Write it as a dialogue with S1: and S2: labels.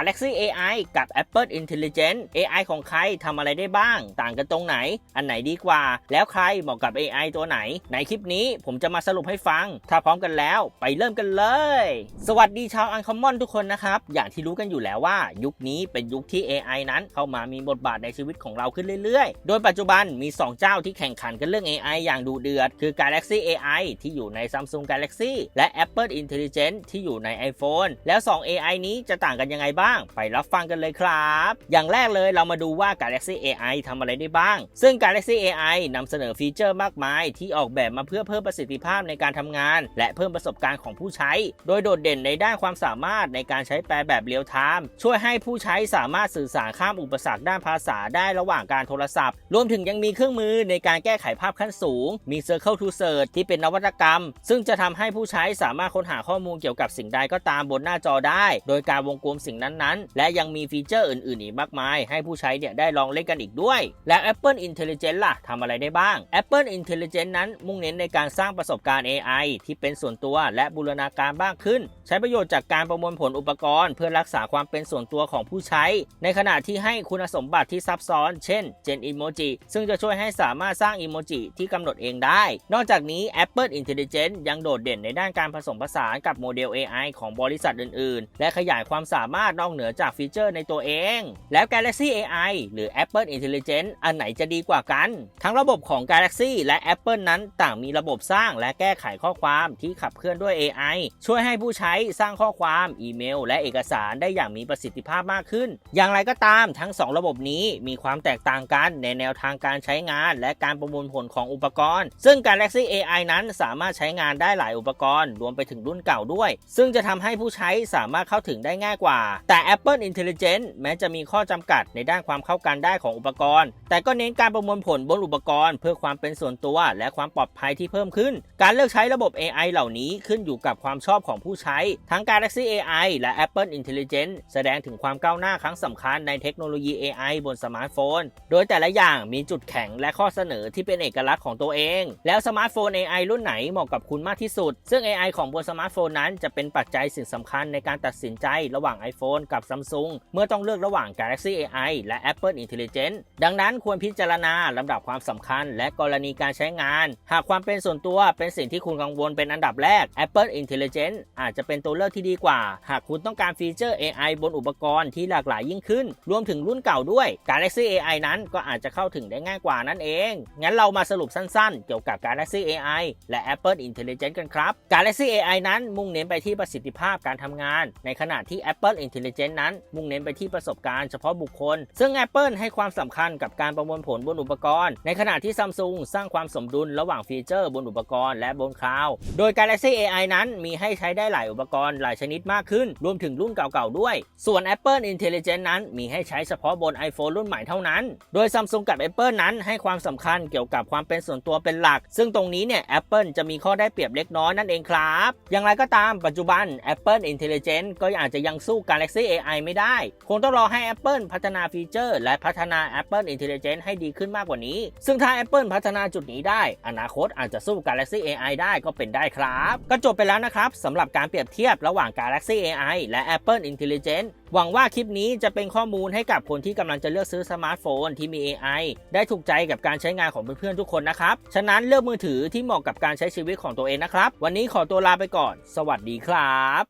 S1: Galaxy AI กับ Apple Intelligence AI ของใครทำอะไรได้บ้าง ต่างกันตรงไหน อันไหนดีกว่า แล้วใครเหมาะกับ AI ตัวไหน ในคลิปนี้ผมจะมาสรุปให้ฟัง ถ้าพร้อมกันแล้วไปเริ่มกันเลย สวัสดีชาว Uncommon ทุกคนนะครับ อย่างที่รู้กันอยู่แล้วว่า ยุคนี้เป็นยุคที่ AI นั้นเข้ามามีบทบาทในชีวิตของเราขึ้นเรื่อยๆ โดยปัจจุบันมี 2 เจ้าที่แข่งขันกันเรื่อง AI อย่างดูเดือด คือ Galaxy AI ที่อยู่ใน Samsung Galaxy และ Apple Intelligence ที่อยู่ใน iPhone แล้ว 2 AI นี้จะต่างกันยังไงบ้างไปรับฟังกันเลยครับ อย่างแรกเลยเรามาดูว่า Galaxy AI ทำอะไรได้บ้าง ซึ่ง Galaxy AI นำเสนอฟีเจอร์มากมาย ที่ออกแบบมาเพื่อเพิ่มประสิทธิภาพในการทำงาน และเพิ่มประสบการณ์ของผู้ใช้ โดยโดดเด่นในด้านความสามารถในการใช้แปลแบบเรียลไทม์ช่วยให้ผู้ใช้สามารถสื่อสารข้ามอุปสรรคด้านภาษาได้ระหว่างการโทรศัพท์ รวมถึงยังมีเครื่องมือในการแก้ไขภาพขั้นสูง มี Circle to Search ที่เป็นนวัตกรรม ซึ่งจะทำให้ผู้ใช้สามารถค้นหาข้อมูลเกี่ยวกับสิ่งใดก็ตามบนหน้าจอได้ โดยการวงกลมสิ่งนั้นๆ และยังมีฟีเจอร์อื่นๆ อีกมากมาย ให้ผู้ใช้เนี่ยได้ลองเล่นกันอีกด้วย และ Apple Intelligence ล่ะทำอะไรได้บ้าง Apple Intelligence นั้นมุ่งเน้นในการสร้างประสบการณ์ AI ที่เป็นส่วนตัวและบูรณาการบ้างขึ้น ใช้ประโยชน์จากการประมวลผลอุปกรณ์ เพื่อรักษาความเป็นส่วนตัวของผู้ใช้ ในขณะที่ให้คุณสมบัติที่ซับซ้อน เช่น Gen Emoji ซึ่งจะช่วยให้สามารถสร้างอีโมจิที่กำหนดเองได้ นอกจากนี้ Apple Intelligence ยังโดดเด่นในด้านการผสมผสานกับโมเดล AI ของบริษัทอื่นๆ และขยายความสามารถนอกเหนือจากฟีเจอร์ในตัวเอง แล้ว Galaxy AI หรือ Apple Intelligence อันไหนจะดีกว่ากัน ทั้งระบบของ Galaxy และ Apple นั้นต่างมีระบบสร้างและแก้ไขข้อความที่ขับเคลื่อนด้วย AI ช่วยให้ผู้ใช้สร้างข้อความ อีเมล และเอกสารได้อย่างมีประสิทธิภาพมากขึ้น อย่างไรก็ตามทั้ง 2 ระบบนี้มีความแตกต่างกันในแนวทางการใช้งาน และการประมวลผลของอุปกรณ์ ซึ่ง Galaxy AI นั้นสามารถใช้งานได้หลายอุปกรณ์ รวมไปถึงรุ่นเก่าด้วย ซึ่งจะทำให้ผู้ใช้สามารถเข้าถึงได้ง่ายกว่า แต่แต่ Apple Intelligence แม้จะมีข้อจำกัดในด้านความเข้ากันได้ของอุปกรณ์ แต่ก็เน้นการประมวลผลบนอุปกรณ์ เพื่อความเป็นส่วนตัว และความปลอดภัยที่เพิ่มขึ้น การเลือกใช้ระบบ AI เหล่านี้ขึ้นอยู่กับความชอบของผู้ใช้ ทั้ง Galaxy AI และ Apple Intelligence แสดงถึงความก้าวหน้าครั้งสำคัญในเทคโนโลยี AI บนสมาร์ทโฟน โดยแต่ละอย่างมีจุดแข็งและข้อเสนอที่เป็นเอกลักษณ์ของตัวเอง แล้วสมาร์ทโฟน AI รุ่นไหนเหมาะกับคุณมากที่สุด ซึ่ง AI ของบนสมาร์ทโฟนนั้นจะเป็นปัจจัยสิ่งสำคัญในการตัดสินใจระหว่าง iPhone กับ Samsung เมื่อต้องเลือกระหว่าง Galaxy AI และ Apple Intelligence ดังนั้นควรพิจารณาลำดับความสำคัญ และกรณีการใช้งาน หากความเป็นส่วนตัวเป็นสิ่งที่คุณกังวลเป็นอันดับแรก Apple Intelligence อาจจะเป็นตัวเลือกที่ดีกว่า หากคุณต้องการฟีเจอร์ AI บนอุปกรณ์ที่หลากหลายยิ่งขึ้น รวมถึงรุ่นเก่าด้วย Galaxy AI นั้นก็อาจจะเข้าถึงได้ง่ายกว่านั่นเอง งั้นเรามาสรุปสั้นๆ เกี่ยวกับ Galaxy AI และ Apple Intelligence กันครับ Galaxy AI นั้นมุ่งเน้นไปที่ประสิทธิภาพการทำงาน ในขณะที่ Apple Intelligence นั้น มุ่งเน้นไปที่ประสบการณ์เฉพาะบุคคล ซึ่ง Apple ให้ความสำคัญกับการประมวลผลบนอุปกรณ์ ในขณะที่ Samsung สร้างความสมดุลระหว่างฟีเจอร์บนอุปกรณ์และบนคลาวด์โดย Galaxy AI นั้นมีให้ใช้ได้หลายอุปกรณ์หลายชนิดมากขึ้น รวมถึงรุ่นเก่าๆด้วย ส่วน Apple Intelligence นั้นมีให้ใช้เฉพาะบน iPhone รุ่นใหม่เท่านั้น โดย Samsung กับ Apple นั้นให้ความสำคัญเกี่ยวกับความเป็นส่วนตัวเป็นหลัก ซึ่งตรงนี้เนี่ย Apple จะมีข้อได้เปรียบเล็กน้อยนั่นเองครับ อย่างไรก็ตามปัจจุบัน Apple Intelligence ก็อาจจะยังสู้ Galaxy AI ไม่ได้ คงต้องรอให้ Apple พัฒนาฟีเจอร์ และพัฒนา Apple Intelligence ให้ดีขึ้นมากกว่านี้ ซึ่งถ้า Apple พัฒนาจุดนี้ได้ อนาคตอาจจะสู้ Galaxy AI ได้ก็เป็นได้ครับ ก็จบไปแล้วนะครับสำหรับการเปรียบเทียบระหว่าง Galaxy AI และ Apple Intelligence หวังว่าคลิปนี้จะเป็นข้อมูลให้กับคนที่กำลังจะเลือกซื้อสมาร์ทโฟนที่มี AI ได้ถูกใจกับการใช้งานของเพื่อนๆทุกคนนะครับ ฉะนั้นเลือกมือถือที่เหมาะกับการใช้ชีวิตของตัวเองนะครับ วันนี้ขอตัวลาไปก่อน สวัสดีครับ